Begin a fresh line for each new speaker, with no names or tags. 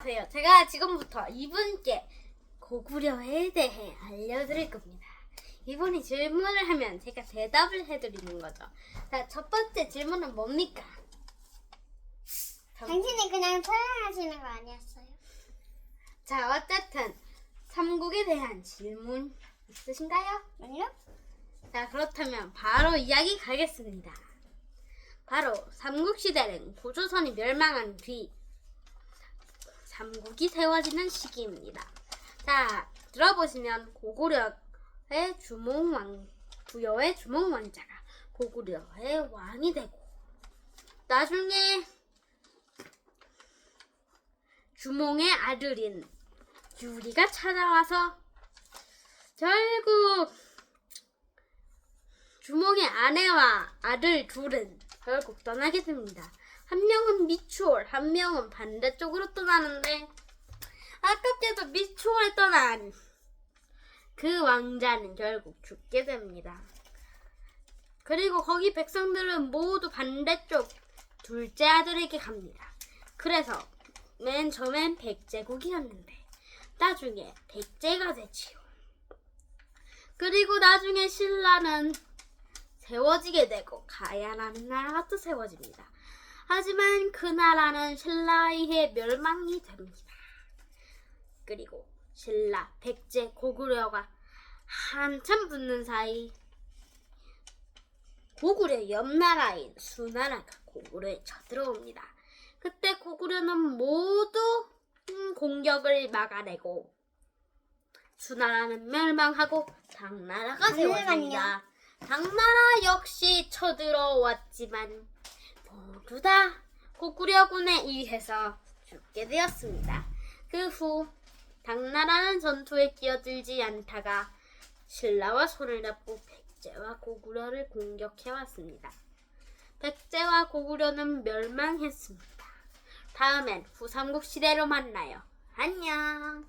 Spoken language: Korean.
안녕하세요. 제가 지금부터 이분께 고구려에 대해 알려드릴 겁니다. 이분이 질문을 하면 제가 대답을 해드리는 거죠. 자, 첫 번째 질문은 뭡니까?
당신이 그냥 촬영하시는 거 아니었어요?
자, 어쨌든 삼국에 대한 질문 있으신가요?
아니요?
자, 그렇다면 바로 이야기 가겠습니다. 바로 삼국시대는 고조선이 멸망한 뒤 삼국이 세워지는 시기입니다. 자, 들어보시면 고구려의 주몽왕, 부여의 주몽왕자가 고구려의 왕이 되고 나중에 주몽의 아들인 유리가 찾아와서 결국 주몽의 아내와 아들 둘은 결국 떠나게 됩니다. 한 명은 미추홀, 한 명은 반대쪽으로 떠나는데 아깝게도 미추홀에 떠난 그 왕자는 결국 죽게 됩니다. 그리고 거기 백성들은 모두 반대쪽 둘째 아들에게 갑니다. 그래서 맨 처음엔 백제국이었는데 나중에 백제가 되지요. 그리고 나중에 신라는 세워지게 되고 가야라는 나라가 또 세워집니다. 하지만 그 나라는 신라에 의해 멸망이 됩니다. 그리고 신라, 백제, 고구려가 한참 붙는 사이 고구려 옆 나라인 수나라가 고구려에 쳐들어옵니다. 그때 고구려는 모두 음, 공격을 막아내고 수나라는 멸망하고 당나라가 세워집니다. 당나라 역시 쳐들어왔지만 모두 다 고구려군에 의해서 죽게 되었습니다. 그 후 당나라는 전투에 끼어들지 않다가 신라와 손을 잡고 백제와 고구려를 공격해왔습니다. 백제와 고구려는 멸망했습니다. 다음엔 후삼국 시대로 만나요. 안녕.